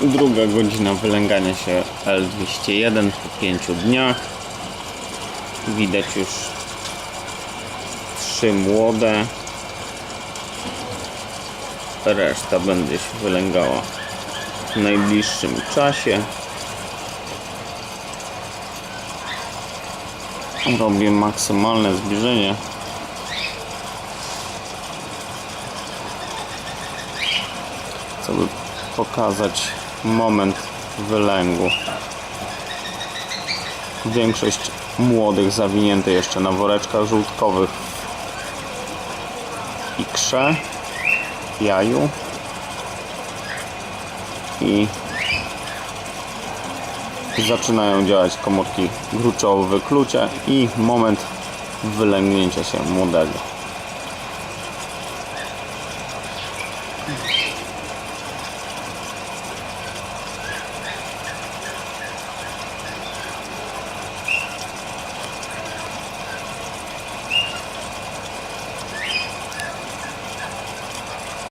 Druga godzina wylęgania się L201 po 5 dniach. Widać już trzy młode. Reszta będzie się wylęgała w najbliższym czasie. Robię maksymalne zbliżenie. Chcę pokazać moment wylęgu. Większość młodych zawinięte jeszcze na woreczkach żółtkowych w ikrze, jaju i zaczynają działać komórki gruczowe wyklucia i moment wylęgnięcia się młodego.